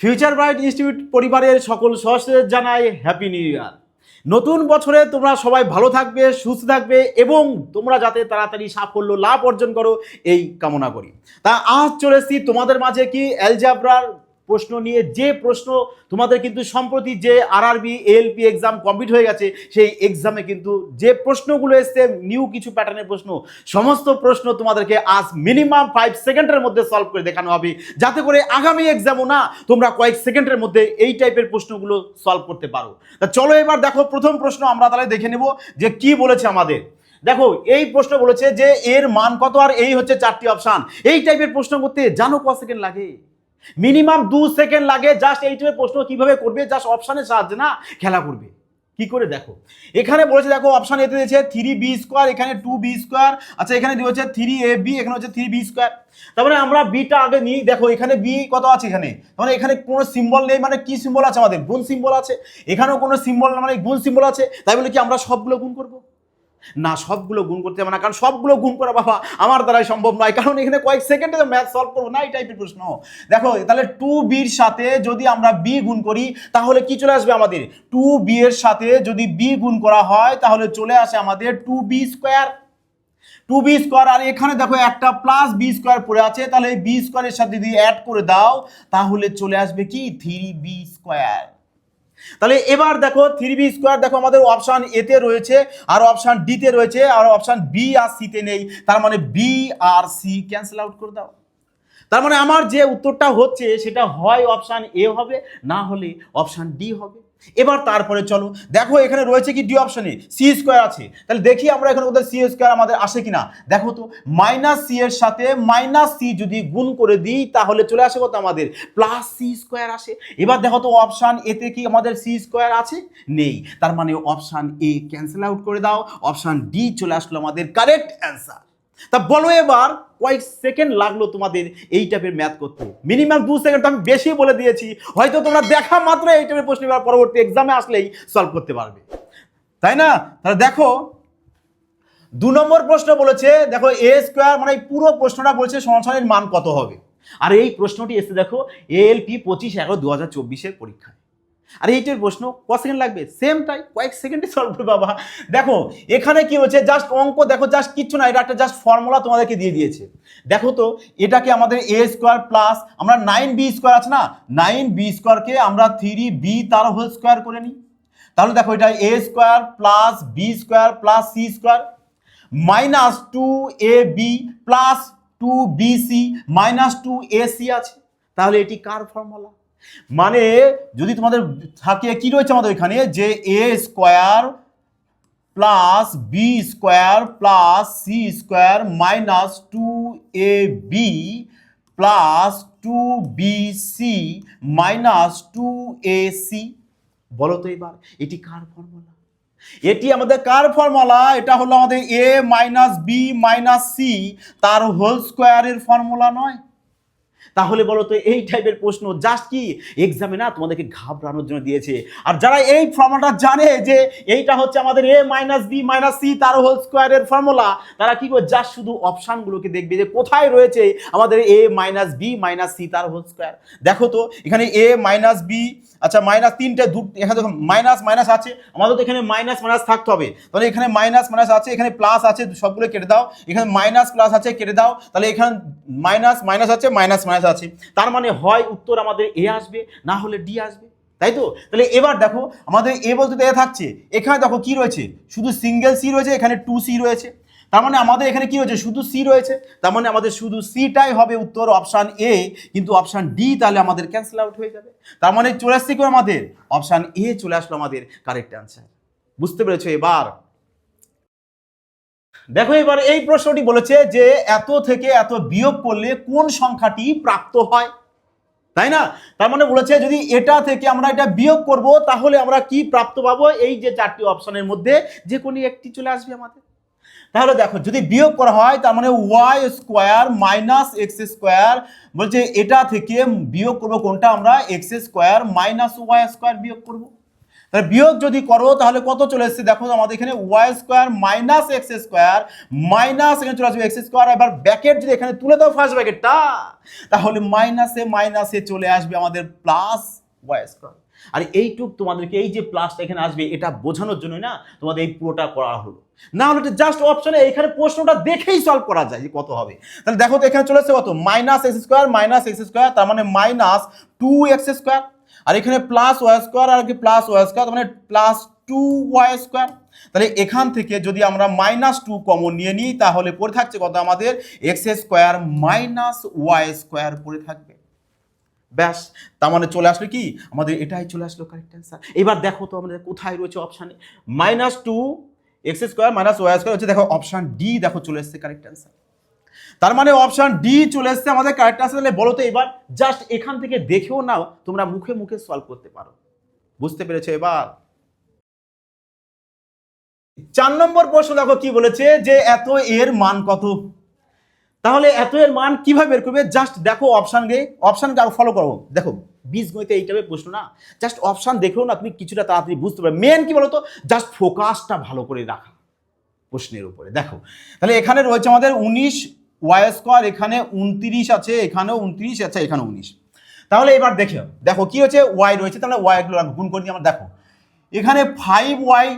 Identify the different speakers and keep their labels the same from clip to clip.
Speaker 1: Future bright institute পরিবারের সকল সদস্যদের জানাই হ্যাপি নিউ ইয়ার নতুন বছরে তোমরা সবাই ভালো থাকবে, সুস্থ থাকবে এবং তোমরা যাতে তাড়াতাড়ি সাফল্য লাভ অর্জন করো, এই কামনা করি। তা আজ চলে এসেছি তোমাদের মাঝে কি অ্যালজাবরার প্রশ্ন নিয়ে যে প্রশ্ন তোমাদের কিন্তু সম্প্রতি যে আরআরবি এএলপি এক্সাম কমপ্লিট হয়ে গেছে, সেই এক্সামে কিন্তু যে প্রশ্নগুলো এসছে নিউ কিছু প্যাটার্নের প্রশ্ন, সমস্ত প্রশ্ন তোমাদেরকে আজ মিনিমাম ফাইভ সেকেন্ডের মধ্যে সলভ করে দেখানো হবে। যাতে করে আগামী এক্সামও না তোমরা কয়েক সেকেন্ডের মধ্যে এই টাইপের প্রশ্নগুলো সলভ করতে পারো। তা চলো এবার দেখো প্রথম প্রশ্ন, আমরা তাহলে দেখে নেব যে কি বলেছে আমাদের। দেখো, এই প্রশ্ন বলেছে যে এর মান কত আর এই হচ্ছে চারটি অপশান এই টাইপের প্রশ্ন করতে জানো ক সেকেন্ড লাগে? মিনিমাম দু সেকেন্ড লাগে জাস্ট এই টাইপের প্রশ্ন কীভাবে করবে জাস্ট অপশানের সাহায্যে না খেলা করবে। কি করে দেখো? এখানে বলেছে, দেখো অপশান এতে দিয়েছে থ্রি বি স্কোয়ার এখানে টু বি স্কোয়ার আচ্ছা এখানে দিয়েছে থ্রি এ বি এখানে হচ্ছে থ্রি বি স্কোয়ার তারপরে আমরা বিটা আগে নিই, দেখো, এখানে বি কত আছে এখানে? মানে এখানে কোনো সিম্বল নেই মানে কি সিম্বল আছে আমাদের? গুণ সিম্বল আছে। এখানেও কোনো সিম্বল মানে গুণ সিম্বল আছে। তাই বলে কি আমরা সবগুলো গুণ করব? না, সবগুলো গুণ করতে হবে না, কারণ সবগুলো গুণ করা বাবা আমার দ্বারাই সম্ভব নয়। কারণ এখানে কয়েক সেকেন্ডে ম্যাথ সলভ করব না এই টাইপের প্রশ্ন। দেখো, তাহলে টু বির সাথে যদি আমরা বি গুণ করি, তাহলে কি চলে আসবে আমাদের? টু বি এর সাথে যদি বি গুণ করা হয়, তাহলে চলে আসে আমাদের two B square two B square আর এখানে দেখো একটা প্লাস বি স্কোয়ার পড়ে আছে, তাহলে বি স্কোয়ারের সাথে যদি অ্যাড করে দাও, তাহলে চলে আসবে কি? থ্রি বি স্কোয়ার তাহলে এবার দেখো থ্রি বি স্কোয়ার দেখো আমাদের অপশান এতে রয়েছে আর অপশান ডিতে রয়েছে আর অপশান বি আর সিতে নেই। তার মানে বি আর সি ক্যান্সেল আউট করে দাও। তার মানে আমার যে উত্তরটা হচ্ছে সেটা হয় অপশান এ হবে, না হলে অপশান ডি হবে। এবার তারপরে চলো। দেখো এখানে রয়েছে কি ডি অপশানে সি স্কোয়ার আছে। তাহলে দেখি আমরা এখানে ওদের সি স্কোয়ার আমাদের আসে কিনা। দেখো তো মাইনাস সি এর সাথে মাইনাস সি যদি গুণ করে দিই, তাহলে চলে আসে কত আমাদের? প্লাস সি স্কোয়ার আসে। এবার দেখো তো অপশান এতে কি আমাদের সি স্কোয়ার আছে? নেই। তার মানে অপশান এ ক্যান্সেল আউট করে দাও। অপশান ডি চলে আসলো আমাদের কারেক্ট অ্যান্সার তা বলো এবার, কয়েক সেকেন্ড লাগল তোমাদের এই টাইপের ম্যাথ করতে। মিনিমাম দু সেকেন্ড তো আমি বেশি বলে দিয়েছি। হয়তো তোমরা দেখা মাত্র এই টাইপের প্রশ্ন এবার পরবর্তী এক্সামে আসলেই সলভ করতে পারবে। তাই না? তাহলে দেখো, দু নম্বর প্রশ্ন বলেছে, দেখো এ স্কোয়ার মানে এই পুরো প্রশ্নটা বলছে সমাধানের মান কত হবে? আর এই প্রশ্নটি এসে দেখো এএলপি পঁচিশ এগারো দু হাজার চব্বিশের পরীক্ষায়। আর এইটার প্রশ্ন, ক সেকেন্ড লাগবে? সেম টাই কয়েক সেকেন্ডে সলভ করবে বাবা। দেখো, এখানে কি হচ্ছে জাস্ট অঙ্ক, দেখো জাস্ট কিচ্ছু না, এটা একটা জাস্ট ফর্মুলা তোমাদেরকে দিয়ে দিয়েছে। দেখো তো, এটাকে আমাদের এ স্কোয়ার প্লাস আমরা নাইন বি স্কোয়ার আছে না? নাইন বি স্কোয়ারকে আমরা থ্রি বি তার হোল স্কোয়ার করে নিই। তাহলে দেখো, এটা A square plus B square plus C square minus two A B plus two B C minus two A C আছে। তাহলে এটি কার ফর্মুলা মানে যদি তোমাদের থাকে কি রয়েছে আমাদের এখানে? যে A square plus B square plus C square minus two A B plus two B C minus two A C বলো তো এবার, এটি কার ফর্মুলা এটি আমাদের কার ফর্মুলা এটা হলো আমাদের A minus B minus C তার হোল স্কোয়ারের ফর্মুলা নয়। তাহলে বলো তো, এই টাইপের প্রশ্ন জাস্ট কি? এক্সামে না তোমাদেরকে ঘাবড়ানোর জন্য দিয়েছে। আর যারা এই ফর্মুলাটা জানে যে এইটা হচ্ছে আমাদের A minus B minus C তার হোল স্কোয়ারের ফর্মুলা তারা কি করে জাস্ট শুধু অপশানগুলোকে দেখবে যে কোথায় রয়েছে আমাদের A minus B minus C তার হোল স্কোয়ার দেখো তো, এখানে এ মাইনাস বি আচ্ছা মাইনাস তিনটে, দু, এখানে দেখো মাইনাস মাইনাস আছে। আমাদের তো এখানে মাইনাস মাইনাস থাকতে হবে। তাহলে এখানে মাইনাস মাইনাস আছে, এখানে প্লাস আছে, সবগুলো কেটে দাও। এখানে মাইনাস প্লাস আছে, কেটে দাও। তাহলে এখানে মাইনাস মাইনাস আছে মাইনাস মাইনাস আছে। তার মানে হয় উত্তর আমাদের এ আসবে, না হলে ডি আসবে। তাই তো? তাহলে এবার দেখো, আমাদের এ বলতে এ থাকছে। এখানে দেখো কি রয়েছে? শুধু সিঙ্গেল সি রয়েছে, এখানে টু সি রয়েছে। তার মানে আমাদের এখানে কি রয়েছে? শুধু সি রয়েছে। তার মানে আমাদের শুধু সিটাই হবে উত্তর অপশান এ কিন্তু অপশান ডি তাহলে আমাদের ক্যান্সেল আউট হয়ে যাবে। তার মানে চলে আসছে কি আমাদের? অপশান এ চলে আসলো আমাদের কারেক্ট অ্যান্সার বুঝতে পেরেছ? এবার দেখো এবার এই প্রশ্নটি বলেছে যে এত থেকে এত বিয়োগ করলে কোন সংখ্যাটি প্রাপ্ত হয়? তাই না? তার মানে বলেছে যদি এটা থেকে আমরা এটা বিয়োগ করব, তাহলে আমরা কি প্রাপ্ত পাবো? এই যে চারটি অপশনের মধ্যে যে কোনো একটি চলে আসবে আমাদের। তাহলে দেখো, যদি বিয়োগ করা হয়, তার মানে Y square minus X square, বলছে এটা থেকে বিয়োগ করব কোনটা? আমরা X square minus Y square বিয়োগ করব। তাহলে বিয়োগ যদি করো, তাহলে কত চলে এসছে? দেখো আমাদের এখানে Y square minus X square minus এখানে চলে আসবে এক্স স্কোয়ার এবার ব্যাকেট যদি এখানে তুলে দাও ফার্স্ট ব্যাকেটটা তাহলে মাইনাসে মাইনাসে চলে আসবে আমাদের প্লাস ওয়াই স্কোয়ার আর এইটুক তোমাদেরকে, এই যে প্লাসটা এখানে আসবে, এটা বোঝানোর জন্য না তোমাদের এই পুরোটা করা হলো। না হলে জাস্ট অপশনে এখানে প্রশ্নটা দেখেই সলভ করা যায় যে কত হবে। তাহলে দেখো তো এখানে চলে আসছে কত? Minus X square minus X square তার মানে মাইনাস টু এক্স স্কোয়ার আর এখানে প্লাস ওয়াই স্কোয়ার আর কি প্লাস ওয়াই স্কোয়ার মানে প্লাস টু ওয়াই স্কোয়ার তাহলে এখান থেকে যদি আমরা মাইনাস টু কমন নিয়ে নিই, তাহলে পড়ে থাকছে কত আমাদের? X square minus Y square পড়ে থাকবে। ব্যাস, তার মানে চলে আসলো কি? আমাদের এটাই চলে আসলো কারেক্ট অ্যান্সার এবার দেখো তো আমাদের কোথায় রয়েছে অপশানে minus two X square minus Y square হচ্ছে, দেখো অপশান ডি দেখো চলে এসছে কারেক্ট অ্যান্সার তার মানে অপশান ডি চলে এসছে আমাদের কারেক্ট অ্যান্সার তাহলে বলো তো এবার জাস্ট এখান থেকে দেখেও নাও, তোমরা মুখে মুখে সলভ করতে পারো। বুঝতে পেরেছ এবার? চার নম্বর প্রশ্ন দেখো কি বলেছে যে এত এর মান কত? তাহলে এত এর মান কীভাবে বের করবে? জাস্ট দেখো অপশান গে অপশান ফলো করো। দেখো বীজ গণিতে এই টাইপের প্রশ্ন না। জাস্ট অপশান দেখেও না তুমি কিছুটা তাড়াতাড়ি বুঝতে পারবে। মেন কি বলতো? জাস্ট ফোকাসটা ভালো করে রাখা প্রশ্নের উপরে। দেখো, তাহলে এখানে রয়েছে আমাদের উনিশ ওয়াই এখানে উনত্রিশ আছে, এখানেও উনত্রিশ আছে এখানে উনিশ। তাহলে এবার দেখে, দেখো, কি হচ্ছে ওয়াই রয়েছে, তাহলে ওয়াই গুলো গুণ করে দিয়ে আমার দেখো। এখানে ফাইভ ওয়াই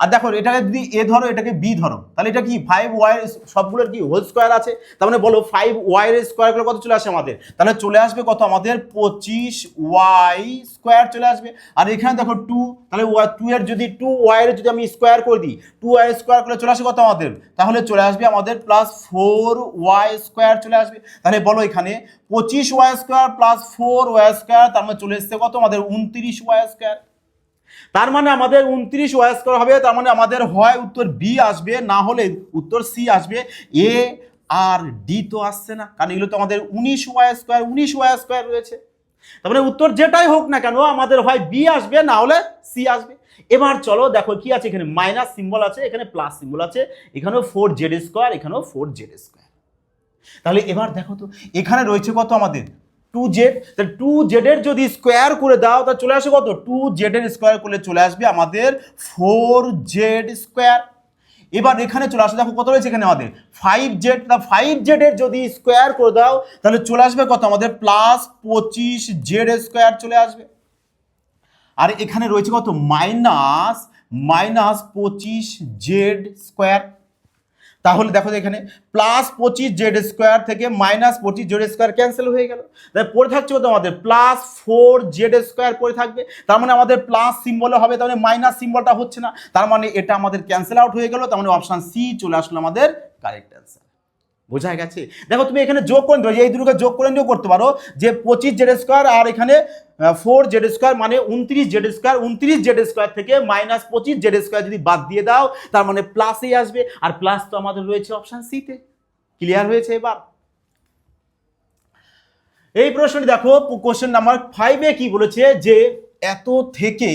Speaker 1: আর দেখো, এটাকে যদি এ ধরো, এটাকে বি ধরো, তাহলে এটা কি ফাইভ ওয়াই সবগুলোর কি হোল স্কোয়ার আছে? তার মানে বলো ফাইভ ওয়াই এর স্কোয়ারগুলো কত চলে আসে আমাদের? তাহলে চলে আসবে কত? আমাদের পঁচিশ ওয়াই স্কোয়ার চলে আসবে। আর এখানে দেখো টু তাহলে টু এর যদি টু ওয়াই এর যদি আমি স্কোয়ার করে দিই টু ওয়াই স্কোয়ার করে চলে আসবে কত আমাদের? তাহলে চলে আসবে আমাদের প্লাস ফোর ওয়াই স্কোয়ার চলে আসবে। তাহলে বলো এখানে পঁচিশ Y square plus four Y square তার মানে চলে এসছে কত? আমাদের উনত্রিশ ওয়াই স্কোয়ার তার মানে আমাদের উনত্রিশ ওয়াই স্কোয়ার হবে, তার মানে আমাদের হয় উত্তর বি আসবে, না হলে উত্তর সি আসবে। এ আর ডি তো আসছে না, কারণ এগুলো তো আমাদের উনিশ ওয়াই স্কোয়ার, উনিশ ওয়াই স্কোয়ার রয়েছে। তার মানে উত্তর যেটাই হোক না কেন, আমাদের হয় বি আসবে, না হলে সি আসবে। এবার চলো দেখো কি আছে এখানে, মাইনাস সিম্বল আছে, এখানে প্লাস সিম্বল আছে, এখানেও ফোর জেড স্কোয়ার, এখানেও ফোর জেড স্কোয়ার। তাহলে এবার দেখো তো, এখানে রয়েছে কত আমাদের? টু জেড তাহলে টু জেডের যদি স্কোয়ার করে দাও, তা চলে আসে কত? টু জেডের স্কোয়ার করলে চলে আসবে আমাদের ফোর জেড স্কোয়ার এবার এখানে চলে আসে, দেখো কত রয়েছে এখানে আমাদের ফাইভ জেড তা ফাইভ জেডের যদি স্কোয়ার করে দাও, তাহলে চলে আসবে কত? আমাদের প্লাস পঁচিশ জেড স্কোয়ার চলে আসবে। আর এখানে রয়েছে কত? মাইনাস মাইনাস পঁচিশ জেড স্কোয়ার তাহলে দেখো তো এখানে প্লাস পঁচিশ জেড স্কোয়ার থেকে মাইনাস পঁচিশ জেড স্কোয়ার ক্যান্সেল হয়ে গেল। তাই পড়ে থাকছে কত আমাদের? প্লাস ফোর জেড স্কোয়ার পড়ে থাকবে। তার মানে আমাদের প্লাস সিম্বলে হবে, তার মানে মাইনাস সিম্বলটা হচ্ছে না। তার মানে এটা আমাদের ক্যান্সেল আউট হয়ে গেল, তার মানে অপশান সি চলে আসলো আমাদের কারেক্ট অ্যান্সার বোঝা গেছে। দেখো তুমি এখানে যোগ করে এই দুটোকে যোগ করে নিয়েও করতে পারো যে পঁচিশ জেড স্কোয়ার আর এখানে ফোর জেড স্কোয়ার মানে উনত্রিশ জেড স্কোয়ার উনত্রিশ জেড স্কোয়ার থেকে মাইনাস পঁচিশ জেড স্কোয়ার যদি বাদ দিয়ে দাও, তার মানে প্লাসেই আসবে। আর প্লাস তো আমাদের রয়েছে অপশান সিতে ক্লিয়ার হয়েছে এবার? এই প্রশ্নটি দেখো কোশ্চেন নাম্বার ফাইভে কি বলেছে যে, এত থেকে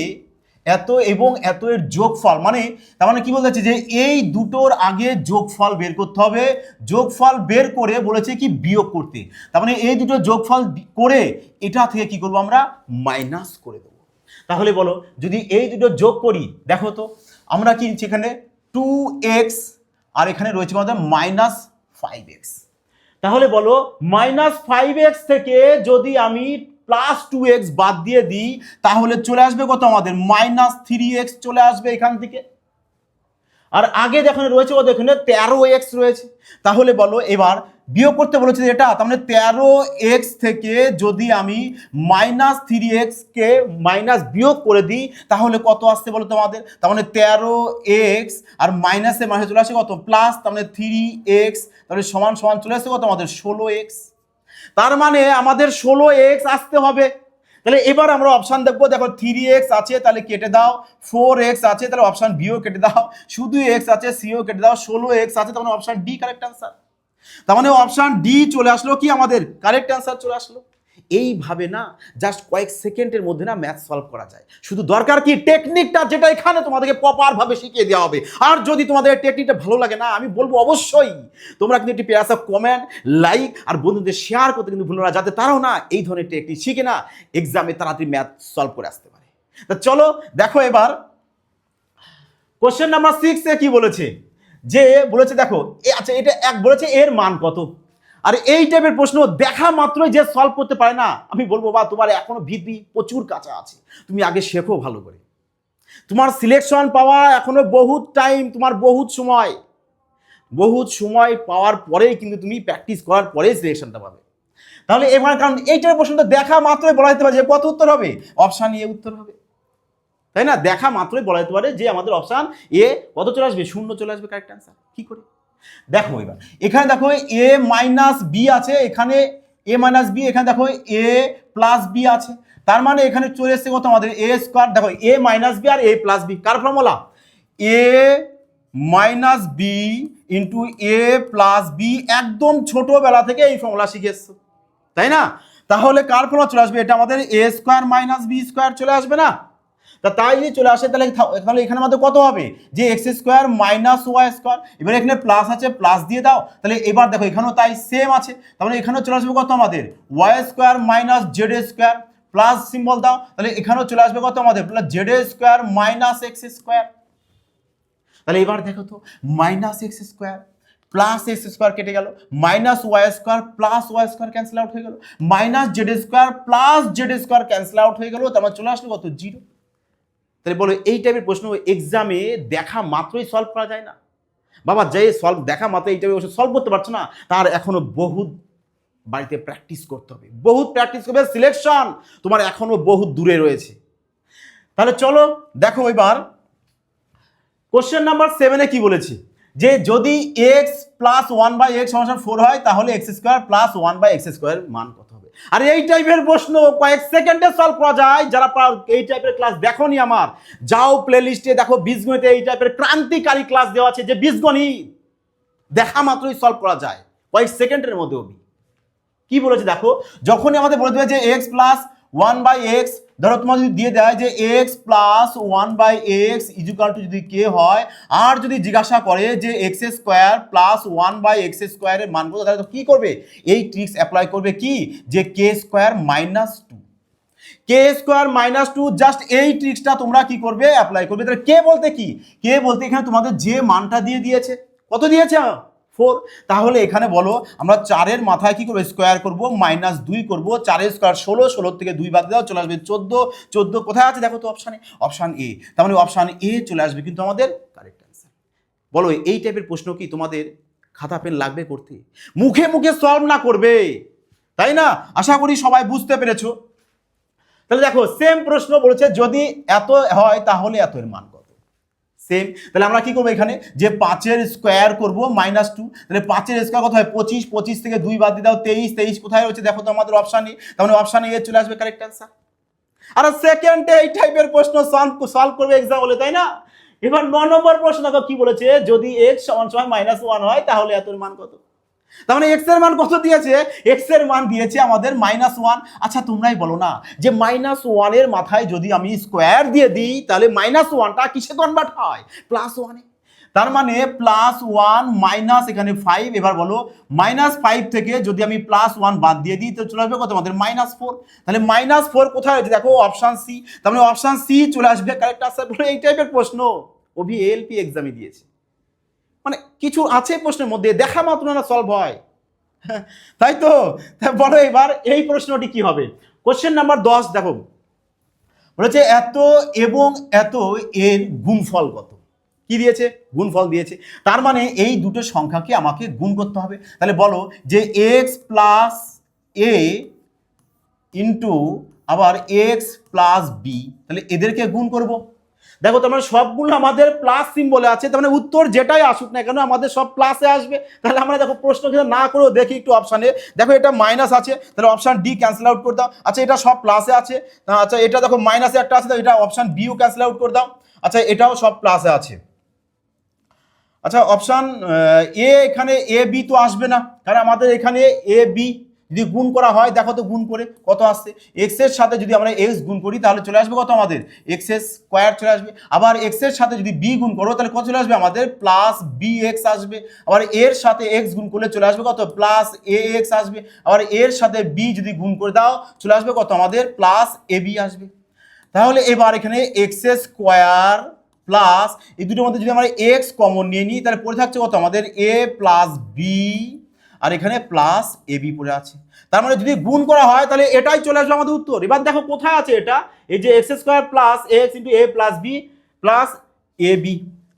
Speaker 1: এত এবং এত এর যোগফল মানে তার মানে কি বলতে যে এই দুটোর আগে যোগফল বের করতে হবে, যোগফল বের করে বলেছে কি বিয়োগ করতে। তার মানে এই দুটো যোগফল করে এটা থেকে কি করব আমরা? মাইনাস করে দেবো। তাহলে বলো, যদি এই দুটো যোগ করি, দেখো তো, আমরা কি এখানে? টু এক্স আর এখানে রয়েছে আমাদের মাইনাস ফাইভ এক্স তাহলে বলো, মাইনাস ফাইভ এক্স থেকে যদি আমি প্লাস টু এক্স বাদ দিয়ে দিই, তাহলে চলে আসবে কত আমাদের? মাইনাস থ্রি এক্স চলে আসবে এখান থেকে। আর আগে যেখানে রয়েছে, ও দেখুন, তেরো এক্স রয়েছে। তাহলে বলো, এবার বিয়োগ করতে বলেছে এটা তার মানে তেরো এক্স থেকে যদি আমি মাইনাস থ্রি এক্সকে মাইনাস বিয়োগ করে দিই, তাহলে কত আসছে বলো তোমাদের? তার মানে তেরো এক্স আর মাইনাসে মাসে চলে আসে কত? প্লাস তার মানে থ্রি এক্স তাহলে সমান সমান চলে আসছে কত আমাদের? ষোলো এক্স তার মানে আমাদের ষোলো এক্স আসতে হবে। তাহলে এবার আমরা অপশান দেখব, দেখো থ্রি এক্স আছে, তাহলে কেটে দাও। ফোর এক্স আছে, তাহলে অপশান বিও কেটে দাও। শুধু এক্স আছে সিও কেটে দাও। ষোলো এক্স আছে, তার মানে অপশান ডি কারেক্ট অ্যান্সার তার মানে অপশান ডি চলে আসলো কি আমাদের? কারেক্ট অ্যান্সার চলে আসলো। এইভাবে না জাস্ট কয়েক সেকেন্ডের মধ্যে না ম্যাথ সলভ করা যায়। শুধু দরকার কি টেকনিকটা যেটা এখানে তোমাদেরকে প্রপার ভাবে শিখিয়ে দেওয়া হবে। আর যদি তোমাদের টেকনিকটা ভালো লাগে না, আমি বলব অবশ্যই তোমরা কিন্তু একটি পেয়ার কমেন্ট লাইক আর বন্ধুদের শেয়ার করতে কিন্তু ভুলো না, যাতে তারাও না এই ধরনের টেকনিক শিখে না এক্সামে তাড়াতাড়ি ম্যাথ সলভ করে আসতে পারে। তা চলো, দেখো এবার। কোশ্চেন নাম্বার সিক্স কি বলেছে? যে বলেছে দেখো আচ্ছা এটা এক বলেছে, এর মান কত? আর এই টাইপের প্রশ্ন দেখা মাত্রই যে সলভ করতে পারে না, আমি বলব বা তোমার এখনও ভিত্তি প্রচুর কাঁচা আছে, তুমি আগে শেখো ভালো করে। তোমার সিলেকশন পাওয়া এখনও বহুত টাইম তোমার বহুত সময়। বহুত সময় পাওয়ার পরেই কিন্তু তুমি প্র্যাকটিস করার পরেই সিলেকশনটা পাবে। তাহলে এবার কারণ এইটার প্রশ্নটা দেখা মাত্রই বলা যেতে পারে যে কত উত্তর হবে? অপশান এ উত্তর হবে। তাই না? দেখা মাত্রই বলা যেতে পারে যে আমাদের অপশান এ কত চলে আসবে? শূন্য চলে আসবে কারেক্ট অ্যান্সার কি করে? দেখো এবার। এখানে দেখো এ মাইনাস বি আছে, এখানে এ মাইনাস বি এখানে দেখো এ প্লাস বি আছে। তার মানে এখানে চলে এসছে কত আমাদের? এ স্কোয়ার দেখো এ মাইনাস বি আর A plus B car formula A minus B into A plus B একদম ছোটবেলা থেকে এই ফর্মুলা শিখে এসছো। তাই না? তাহলে কার ফর্মুলা চলে আসবে? এটা আমাদের A square minus B square চলে আসবে না? তা তাই যদি চলে আসে, তাহলে তাহলে এখানে আমাদের কত হবে? যে X square minus Y square এবার এখানে প্লাস আছে প্লাস দিয়ে দাও। তাহলে এবার দেখো, এখানেও তাই সেম আছে। তাহলে এখানেও চলে আসবে কত আমাদের? Y square minus Z square plus symbol দাও, তাহলে এখানেও চলে আসবে কত আমাদের? Plus Z square minus X square তাহলে এবার দেখো তো minus X square plus X square কেটে গেল। Minus Y square plus Y square cancel out হয়ে গেল। Minus Z square plus Z square cancel out হয়ে গেল। তারপর চলে আসলো কত? জিরো তাহলে বলো, এই টাইপের প্রশ্ন এক্সামে দেখা মাত্রই সলভ করা যায় না। বাবা, যে সলভ দেখা মাত্র এই টাইপের প্রশ্ন সলভ করতে পারছ না, তার এখনও বহুত বাড়িতে প্র্যাকটিস করতে হবে। বহুত প্র্যাকটিস করবে সিলেকশন তোমার এখনও বহুত দূরে রয়েছে। তাহলে চলো, দেখো এবার। কোশ্চেন নাম্বার সেভেনে কি বলেছে? যে যদি X plus one by X সমান ফোর হয়, তাহলে X square plus one by X square মান কত? আর এই টাইপের প্রশ্ন কয়েক সেকেন্ডে সলভ করা যায়। যারা এই টাইপের ক্লাস দেখোনি আমার, যাও প্লেলিস্টে দেখো বীজগণিতে এই টাইপের ক্রান্তিকারী ক্লাস দেওয়া আছে, যে বীজগণিত দেখা মাত্রই সলভ করা যায়, কয়েক সেকেন্ডের মধ্যে অবধি। কি বলেছে দেখো? যখনই আমাদের বলে দেবে যে X plus one by X ধরো তোমার যদি দিয়ে দেয় যে X plus one by X equal two যদি কে হয়, আর যদি জিজ্ঞাসা করে যে X square plus one by X স্কোয়ারের মান কত, তাহলে তো কী করবে? এই ট্রিক্স অ্যাপ্লাই করবে কি? যে K square minus two K square minus two just এই ট্রিক্সটা তোমরা কি করবে? অ্যাপ্লাই করবে। তাহলে কে বলতে কি? কে বলতে এখানে তোমাদের যে মানটা দিয়ে দিয়েছে। কত দিয়েছে? ফোর, তাহলে এখানে বলো, আমরা চারের মাথায় কি করব? স্কোয়ার করব, মাইনাস দুই করব, চারের স্কোয়ার ষোলো, ষোলোর থেকে দুই বাদ দাও, চলে আসবে চোদ্দ চোদ্দ কোথায় আছে? দেখো তো অপশানে অপশান এ তার মানে অপশান এ চলে আসবে কিন্তু আমাদের কারেক্ট অ্যান্সার বলো, এই টাইপের প্রশ্ন কি তোমাদের খাতা পেন লাগবে করতে? মুখে মুখে সলভ না করবে, তাই না? আশা করি সবাই বুঝতে পেরেছ। তাহলে দেখো সেম প্রশ্ন বলেছে, যদি এত হয় তাহলে এত এর মান কত? সেম তাহলে আমরা কি করব এখানে? যে পাঁচের স্কোয়ার করব মাইনাস টু তাহলে পাঁচের স্কোয়ার কত হয়? পঁচিশ। পঁচিশ থেকে দুই বাদ দিয়ে দাও, তেইশ। তেইশ কোথায় রয়েছে? দেখো তো আমাদের অপশানে মানে অপশানে এ চলে আসবে কারেক্ট অ্যান্সার আর সেকেন্ডে এই টাইপের প্রশ্ন সলভ করবে এক্সাম হলে, তাই না? এবার ন নম্বর প্রশ্ন দেখো কি বলেছে? যদি এক্স সমান সময় মাইনাস ওয়ান হয়, তাহলে এত মান কত? তার মানে এক্সের মান কত দিয়েছে? এক্সের মান দিয়েছে আমাদের মাইনাস ওয়ান আচ্ছা তোমরাই বলো না যে মাইনাস ওয়ানের মাথায় যদি আমি স্কোয়ার দিয়ে দিই, তাহলে মাইনাস ওয়ানটা কিসে কনভার্ট হয়? প্লাস ওয়ানে তার মানে প্লাস ওয়ান মাইনাস এখানে ফাইভ এবার বলো মাইনাস ফাইভ থেকে যদি আমি প্লাস ওয়ান বাদ দিয়ে দিই তো চলে আসবে কত? আমাদের মাইনাস ফোর তাহলে মাইনাস ফোর কোথায় রয়েছে দেখো অপশান সি তার মানে অপশান সি চলে আসবে। কারেক্ট আনসার বলে এই টাইপের প্রশ্ন। ওভি এলপি এক্সামে দিয়েছে। মানে কিছু আছে প্রশ্নের মধ্যে, দেখা মাত্র না সলভ হয়। তাই তো? বলো এবার, এই প্রশ্নটি কি হবে? কোশ্চেন নাম্বার দশ, দেখো। বলেছে, এত এবং এত এর গুণফল কত? কি দিয়েছে? গুণফল দিয়েছে। তার মানে এই দুটো সংখ্যাকে আমাকে গুণ করতে হবে। তাহলে বলো যে এক্স প্লাস এ ইন্টু আবার এক্স প্লাস বি তাহলে এদেরকে গুণ করব। দেখো তোমার সবগুলো আমাদের প্লাস সিম্বলে আছে, তার মানে উত্তর যেটাই আসুক না কেন আমাদের সব প্লাসে আসবে। তাহলে আমরা দেখো প্রশ্ন কিন্তু না করেও দেখি একটু অপশানে দেখো এটা মাইনাস আছে, তাহলে অপশান ডি ক্যান্সেল আউট করে দাও। আচ্ছা এটা সব প্লাসে আছে। আচ্ছা এটা দেখো মাইনাসে একটা আছে এটা অপশান বিও ক্যান্সেল আউট করে দাও। আচ্ছা এটাও সব প্লাসে আছে। আচ্ছা অপশান এ এখানে এ বি তো আসবে না, কারণ আমাদের এখানে এ বি যদি গুণ করা হয়, দেখো তো গুণ করে কত আসছে? এক্সের সাথে যদি আমরা এক্স গুণ করি, তাহলে চলে আসবে কত আমাদের? এক্সের স্কোয়ার চলে আসবে। আবার এক্সের সাথে যদি বি গুণ করো, তাহলে কত চলে আসবে আমাদের? প্লাস বি এক্স আসবে। আবার এর সাথে এক্স গুণ করলে চলে আসবে কত? প্লাস এ এক্স আসবে। আবার এর সাথে বি যদি গুণ করে দাও, চলে আসবে কত আমাদের? প্লাস এ বি আসবে। তাহলে এবার এখানে এক্স স্কোয়ার প্লাস এই দুটোর মধ্যে যদি আমরা এক্স কমন নিয়ে নিই, তাহলে পড়ে থাকছে কত আমাদের? এ প্লাস বি আর এখানে প্লাস এ বি পড়ে আছে। তার মানে যদি গুণ করা হয়, তাহলে এটাই চলে আসবে আমাদের উত্তর। এবার দেখো কোথায় আছে এটা? এই যে X square plus X into A plus B plus A B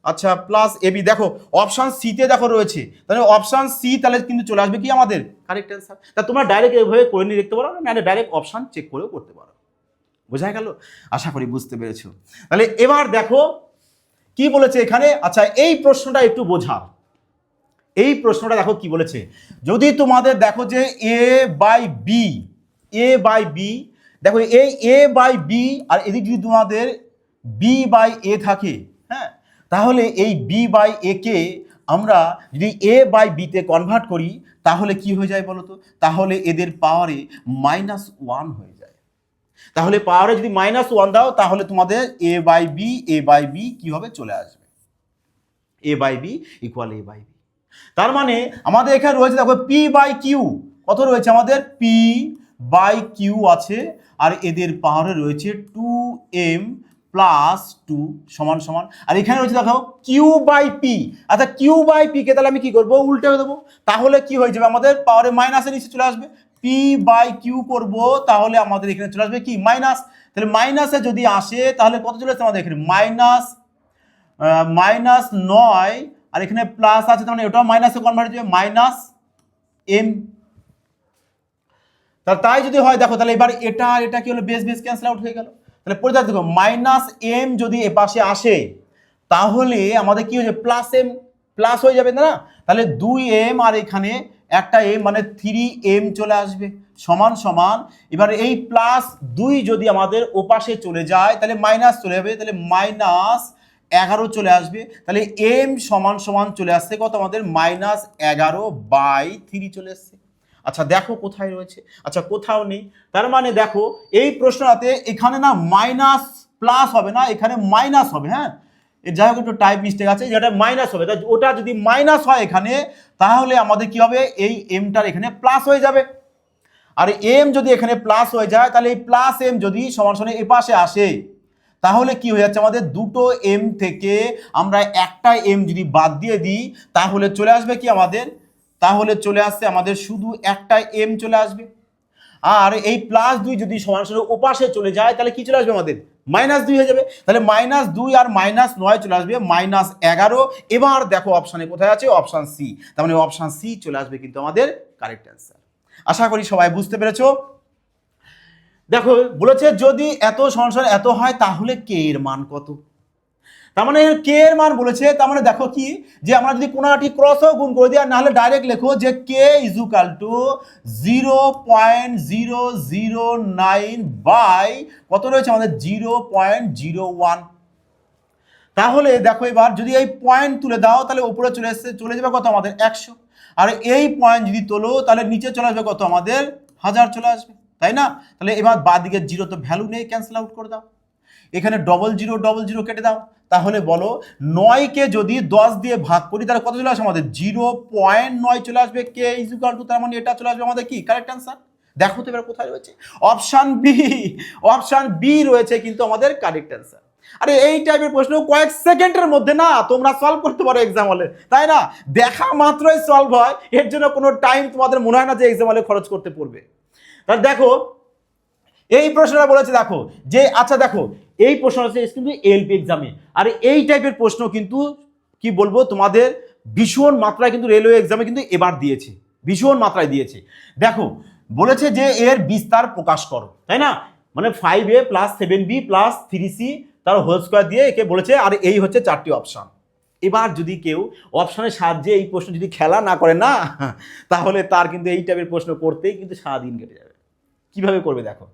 Speaker 1: আচ্ছা প্লাস এ বি দেখো অপশান সিতে দেখো রয়েছে। তাহলে অপশান সি তাহলে কিন্তু চলে আসবে কি আমাদের? কারেক্ট অ্যান্সার তা তোমরা ডাইরেক্ট এভাবে করে নিয়ে দেখতে পারো না? ডাইরেক্ট অপশান চেক করেও করতে পারো। বোঝা গেল? আশা করি বুঝতে পেরেছ। তাহলে এবার দেখো, কি বলেছে এখানে? আচ্ছা এই প্রশ্নটা একটু বোঝার এই প্রশ্নটা দেখো কি বলেছে। যদি তোমাদের দেখো যে A by B A by B দেখো এই এ বাই বি আর এদিকে যদি তোমাদের বি বাই এ থাকে হ্যাঁ? তাহলে এই বি বাই এ কে আমরা যদি এ বাই বিতে কনভার্ট করি, তাহলে কি হয়ে যায় বলো তো তাহলে এদের পাওয়ারে মাইনাস ওয়ান হয়ে যায়। তাহলে পাওয়ারে যদি মাইনাস ওয়ান দাও, তাহলে তোমাদের A by B A by B কী হবে চলে আসবে? A by B equal A by B তার মানে আমাদের এখানে রয়েছে, দেখো পি বাই কিউ কত রয়েছে আমাদের? পি বাই কিউ আছে, আর এদের পাহাড়ে রয়েছে টু এম প্লাস টু সমান সমান। আর এখানে রয়েছে, দেখো কিউ বাই পি আচ্ছা কিউ বাই পি কে তাহলে আমি কি করব? উল্টে দেবো। তাহলে কি হয়ে যাবে? আমাদের পাওয়ারে মাইনাসের নিচে চলে আসবে। পি বাই কিউ করব, তাহলে আমাদের এখানে চলে আসবে কি? মাইনাস তাহলে মাইনাসে যদি আসে, তাহলে কত চলে আসছে আমাদের এখানে? মাইনাস মাইনাস নয় আর এখানে প্লাস আছে, তার মানে ওটাও মাইনাসে কনভার্ট হয়ে যাবে মাইনাস এম তা তাই যদি হয়, দেখো, তাহলে এবার এটা এটা কি হলো? বেস বেস ক্যান্সেল আউট হয়ে গেল। তাহলে পড়ে দেখো মাইনাস এম যদি এ পাশে আসে, তাহলে আমাদের কি হয়ে যাবে? প্লাস এম প্লাস হয়ে যাবে না? তাহলে দুই এম আর এখানে একটা এম মানে থ্রি এম চলে আসবে, সমান সমান। এবার এই প্লাস দুই যদি আমাদের ওপাশে চলে যায়, তাহলে মাইনাস চলে যাবে, তাহলে মাইনাস এগারো চলে আসবে। তাহলে এম সমান সমান চলে আসছে কত আমাদের? মাইনাস এগারো বাই থ্রি চলে আসছে আচ্ছা দেখো কোথায় রয়েছে। আচ্ছা কোথাও নেই। তার মানে দেখো, এই প্রশ্নটাতে এখানে না মাইনাস প্লাস হবে না, এখানে মাইনাস হবে হ্যাঁ? যাই হোক, একটু টাইপ মিস্টেক আছে, যেটা মাইনাস হবে। তা ওটা যদি মাইনাস হয় এখানে, তাহলে আমাদের কি হবে? এই এমটার এখানে প্লাস হয়ে যাবে। আর এম যদি এখানে প্লাস হয়ে যায়, তাহলে এই প্লাস এম যদি সমান সমান এ পাশে আসে তাহলে কি হয়ে যাচ্ছে? আমাদের দুটো এম থেকে আমরা একটা এম যদি বাদ দিয়ে দিই, তাহলে চলে আসবে কি আমাদের? তাহলে চলে আসছে আমাদের শুধু একটা এম চলে আসবে। আর এই প্লাস দুই যদি সমান সমান ওপাশে চলে যায়, তাহলে কি চলে আসবে আমাদের? মাইনাস দুই হয়ে যাবে। তাহলে মাইনাস দুই আর মাইনাস নয় চলে আসবে মাইনাস এগারো। এবার দেখো অপশানে কোথায় আছে? অপশান সি তার মানে অপশান সি চলে আসবে কিন্তু আমাদের কারেক্ট অ্যান্সার আশা করি সবাই বুঝতে পেরেছ। দেখো, বলেছে যদি এত সংসার এত হয়, তাহলে কে এর মান কত? তার মানে কে এর মান বলেছে? তার মানে দেখো কি, যে আমরা যদি কোনাটি ক্রসও গুণ করে দিই, আর নাহলে ডাইরেক্ট লেখো যে কে equal to zero point zero zero nine by কত রয়েছে আমাদের? জিরো পয়েন্ট জিরো ওয়ান তাহলে দেখো এবার, যদি এই পয়েন্ট তুলে দাও, তাহলে উপরে চলে এসছে, চলে যাবে কত আমাদের একশো। আর এই পয়েন্ট যদি তোলো, তাহলে নিচে চলে আসবে কত আমাদের? হাজার চলে আসবে। তাই না? তাহলে এবার বাদিকে জিরো তো ভ্যালু নেই ক্যান্সেল আউট করে দাও। এখানে ডবল জিরো ডবল জিরো কেটে দাও। তাহলে বলো, নয়কে যদি দশ দিয়ে ভাগ করি, তাহলে কত চলে আসবে আমাদের? জিরো পয়েন্ট নয় চলে আসবে। কে ইজুকাল টু তার মানে এটা চলে আসবে আমাদের কি? কারেক্ট অ্যান্সার দেখো তো এবার কোথায় রয়েছে। অপশান বি অপশান বি রয়েছে কিন্তু আমাদের কারেক্ট অ্যান্সার আরে এই টাইপের প্রশ্ন কয়েক সেকেন্ডের মধ্যে না তোমরা সলভ করতে পারো এক্সাম হলে তাই না? দেখা মাত্রই সলভ হয়। এর জন্য কোনো টাইম তোমাদের মনে হয় না যে এক্সাম হলে খরচ করতে পড়বে। তাহলে দেখো, এই প্রশ্নটা বলেছে, দেখো, যে আচ্ছা দেখো, এই প্রশ্ন হচ্ছে কিন্তু এলপি এক্সামে আর এই টাইপের প্রশ্ন কিন্তু, কি বলব, তোমাদের ভীষণ মাত্রায় কিন্তু রেলওয়ে এক্সামে কিন্তু এবার দিয়েছে। ভীষণ মাত্রায় দিয়েছে। দেখো, বলেছে যে, এর বিস্তার প্রকাশ করো, তাই না? মানে five A plus seven B plus three C তার হোল স্কোয়ার দিয়ে একে বলেছে, আর এই হচ্ছে চারটি অপশান এবার যদি কেউ অপশানের সাহায্যে এই প্রশ্ন যদি খেলা না করে না, তাহলে তার কিন্তু এই টাইপের প্রশ্ন করতেই কিন্তু সারাদিন কেটে যাবে। কীভাবে করবে দেখো?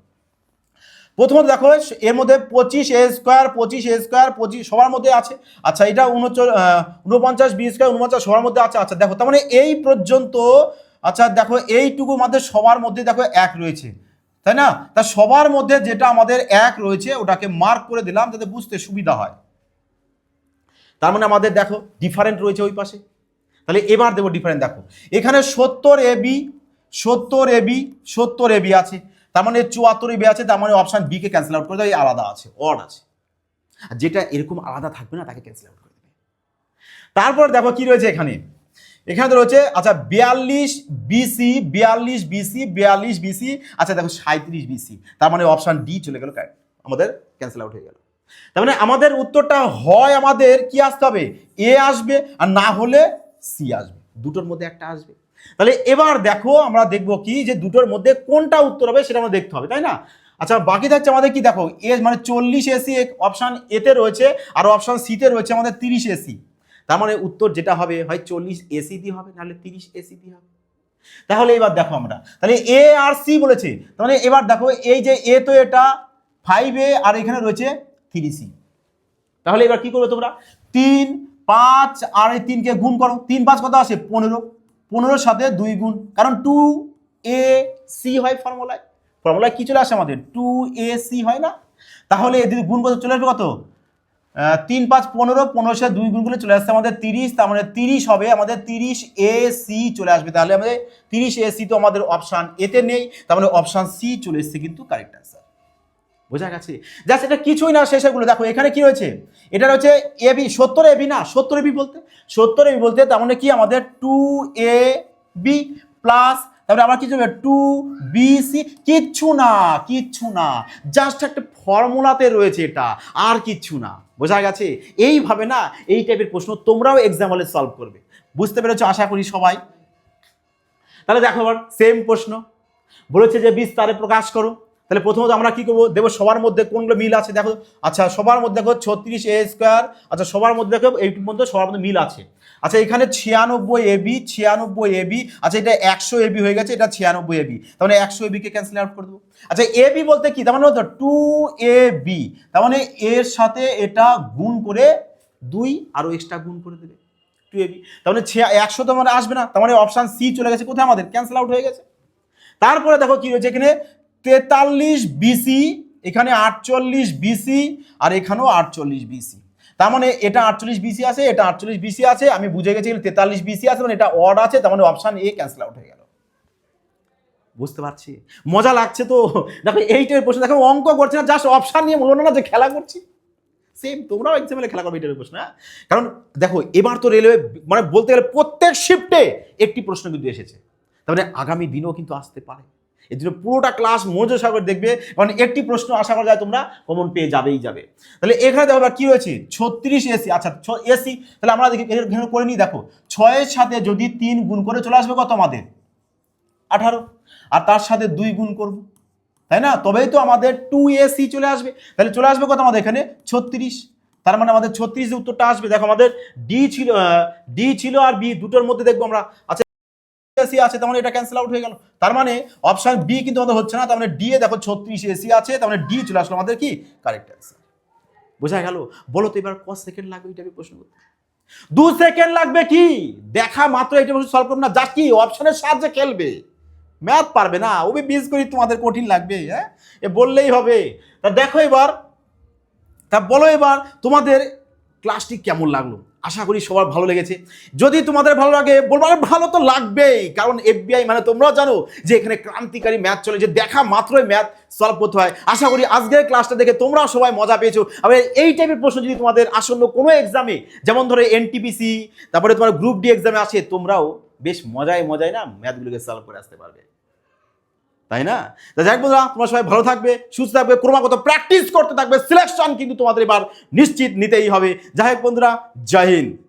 Speaker 1: প্রথমত দেখো, এর মধ্যে পঁচিশ এ স্কোয়ার পঁচিশ এ স্কোয়ার পঁচিশ, সবার মধ্যে আছে। আচ্ছা এটা উনচল উনপঞ্চাশ বি স্কোয়ার উনপঞ্চাশ, সবার মধ্যে আছে। আচ্ছা দেখো, তার মানে এই পর্যন্ত আচ্ছা দেখো, এইটুকু মধ্যে সবার মধ্যে দেখো এক রয়েছে। তাই না? তা সবার মধ্যে যেটা আমাদের এক রয়েছে, ওটাকে মার্ক করে দিলাম যাতে বুঝতে সুবিধা হয়। তার মানে আমাদের দেখো ডিফারেন্ট রয়েছে ওই পাশে। তাহলে এবার দেবো ডিফারেন্ট দেখো। এখানে সত্তর এ বি সত্তর এবি সত্তর এবি আছে। তার মানে চুয়াত্তর বি আছে, তার মানে অপশান বি কে ক্যান্সেল আউট করে দেবে আলাদা আছে অড আছে। যেটা এরকম আলাদা থাকবে না, তাকে ক্যান্সেল আউট করে দেবে। তারপর দেখো কি রয়েছে এখানে। এখানে রয়েছে আচ্ছা বিয়াল্লিশ বিসি বিয়াল্লিশ বিসি বিয়াল্লিশ বিসি আচ্ছা দেখো সাঁত্রিশ বিসি তার মানে অপশান ডি চলে গেল। আমাদের ক্যান্সেল আউট হয়ে গেল। তার মানে আমাদের উত্তরটা হয় আমাদের কি আসতে হবে? এ আসবে, আর না হলে সি আসবে। দুটোর মধ্যে একটা আসবে। তাহলে এবার দেখো আমরা দেখব কি যে দুটোর মধ্যে কোনটা উত্তর হবে সেটা আমরা দেখতে হবে, তাই না? আচ্ছা বাকি থাকছে আমাদের কি দেখো এ মানে চল্লিশ এসি অপশান এতে রয়েছে, আর অপশান সিতে রয়েছে আমাদের তিরিশ এসি তার মানে উত্তর যেটা হবে, হয় চল্লিশ এসি দিয়ে হবে, নাহলে তিরিশ এসি দিয়ে হবে। তাহলে এবার দেখো আমরা, তাহলে এ আর সি বলেছে, তার মানে এবার দেখো, এই যে এ তো এটা ফাইভ এ আর এখানে রয়েছে থ্রি সি তাহলে এবার কি করবে তোমরা? তিন, পাঁচ, আর এই তিনকে গুণ করো, তিন, পাঁচ কত আসে? পনেরো। পনেরোর সাথে দুই গুণ, কারণ টু এ সি হয় ফর্মুলায় ফর্মুলায় কি চলে আসে আমাদের? টু এ সি হয় না? তাহলে এদের গুণ কত চলে আসবে কত? তিন পাঁচ পনেরো পনেরো সাথে দুই গুণ করলে চলে আসছে আমাদের তিরিশ, তার মানে তিরিশ হবে, আমাদের তিরিশ এ সি চলে আসবে। তাহলে আমাদের তিরিশ এ সি তো আমাদের অপশান এতে নেই, তার মানে অপশান সি চলে এসছে কিন্তু কারেক্ট অ্যান্সার বোঝা গেছে? জাস্ট এটা কিছুই না শেষেগুলো দেখো, এখানে কি রয়েছে? এটা রয়েছে এবি সত্তর এবি না? সত্তর এবি বলতে? সত্তর এবি বলতে তার মানে কি? আমাদের টু এ বি প্লাস তারপরে আবার কিছু হবে টু বি সি কিচ্ছু না কিচ্ছু না। জাস্ট একটা ফর্মুলাতে রয়েছে এটা, আর কিচ্ছু না। বোঝা গেছে? এইভাবে না, এই টাইপের প্রশ্ন তোমরাও এক্সাম হলে সলভ করবে। বুঝতে পেরেছ? আশা করি সবাই। তাহলে দেখো আবার সেম প্রশ্ন। বলেছে যে বিস্তারে প্রকাশ করো। তাহলে প্রথমত আমরা কি করব? দেবো সবার মধ্যে কোনগুলো মিল আছে? দেখো আচ্ছা সবার মধ্যে দেখো ছত্রিশ এ স্কোয়ার আচ্ছা সবার মধ্যে দেখো এইটুর মধ্যে সবার মধ্যে মিল আছে। আচ্ছা এখানে ছিয়ানব্বই এবি ছিয়ানব্বই এবি আচ্ছা এটা একশো এবি হয়ে গেছে, এটা ছিয়ানব্বই এবি মানে একশো এবিকে ক্যান্সেল আউট করে দেবো। আচ্ছা এবি বলতে কি? তার মানে টু এ বি তার মানে এর সাথে এটা গুণ করে দুই আরও এক্সট্রা গুণ করে দেবে টু এবি তার মানে একশো তো মানে আসবে না। তার মানে অপশান সি চলে গেছে কোথায় আমাদের? ক্যান্সেল আউট হয়ে গেছে। তারপরে দেখো কি রয়েছে এখানে? তেতাল্লিশ বিসি এখানে আটচল্লিশ বিসি আর এখানেও আটচল্লিশ বিসি তার মানে এটা আটচল্লিশ বিসি আছে, এটা আটচল্লিশ বিসি আছে, আমি বুঝে গেছি তেতাল্লিশ বিসি আছে মানে এটা অড আছে, তার মানে অপশান এ ক্যান্সেল আউট হয়ে গেল। বুঝতে পারছি? মজা লাগছে তো। দেখো এইটার প্রশ্ন। দেখো, অঙ্ক করছে না জাস্ট অপশান নিয়ে মনে না যে খেলা করছি। সেম তোমরাও এক্সামে খেলা করবে এটার প্রশ্ন হ্যাঁ? কারণ, দেখো, এবার তো রেলওয়ে মানে বলতে গেলে প্রত্যেক শিফটে একটি প্রশ্ন কিন্তু এসেছে। তার মানে আগামী দিনেও কিন্তু আসতে পারে। এর জন্য পুরোটা ক্লাস মনোযোগ সাগর দেখবে, কারণ একটি প্রশ্ন আশা করা যায় তোমরা কমন পেয়ে যাবেই যাবে। তাহলে এখানে দেখো এবার কি রয়েছে? ছত্রিশ এসি আচ্ছা ছ এসি তাহলে আমরা দেখি, এখানে করে নিই, দেখো। ছয়ের সাথে যদি তিন গুণ করে চলে আসবে কত আমাদের? আঠারো। আর তার সাথে দুই গুণ করব। তাই না? তবেই তো আমাদের টু এসি চলে আসবে। তাহলে চলে আসবে কত আমাদের এখানে? ছত্রিশ। তার মানে আমাদের ছত্রিশ উত্তরটা আসবে। দেখো আমাদের ডি ছিল ডি ছিল আর বি দুটোর মধ্যে দেখব আমরা। আচ্ছা এসি আছে, তার মানে এটা ক্যান্সেল আউট হয়ে গেল। তার মানে অপশন বি কিন্তু আমাদের হচ্ছে না, তার মানে ডি এ দেখো ছত্রিশ এসি আছে, তার মানে ডি চলে আসলো আমাদের কি? কারেক্ট অ্যান্সার বোঝা গেল? বলো তো এবার কত সেকেন্ড লাগবে এটা প্রশ্ন করতে। দু সেকেন্ড লাগবে কি? দেখা মাত্র এটা প্রশ্ন সলভ করবে না, যা কি? অপশনের সাহায্যে খেলবে। ম্যাথ পারবে না ওবি বিজ করি, তোমাদের কঠিন লাগবে হ্যাঁ? এ বললেই হবে। তা দেখো এবার, তা বলো এবার তোমাদের ক্লাসটি কেমন লাগল? আশা করি সবার ভালো লেগেছে। যদি তোমাদের ভালো লাগে, বলব ভালো তো লাগবেই। কারণ এফবিআই মানে তোমরাও জানো যে এখানে ক্রান্তিকারী ম্যাথ চলে, যে দেখা মাত্রই ম্যাথ সলভ করতে হয়। আশা করি আজকের ক্লাসটা দেখে তোমরাও সবাই মজা পেয়েছ। আবার এই টাইপের প্রশ্ন যদি তোমাদের আসন্ন কোনো এক্সামে যেমন ধরো এনটিপিসি তারপরে তোমার গ্রুপ ডি এক্সামে আসে, তোমরাও বেশ মজায় মজায় না ম্যাথগুলোকে সলভ করে আসতে পারবে। তাই না? তা যাই হোক বন্ধুরা, তোমরা সবাই ভালো থাকবে, সুস্থ থাকবে, ক্রমাগত প্র্যাকটিস করতে থাকবে সিলেকশন কিন্তু তোমাদের এবার নিশ্চিত নিতেই হবে। যাই হোক বন্ধুরা, জয় হিন্দ।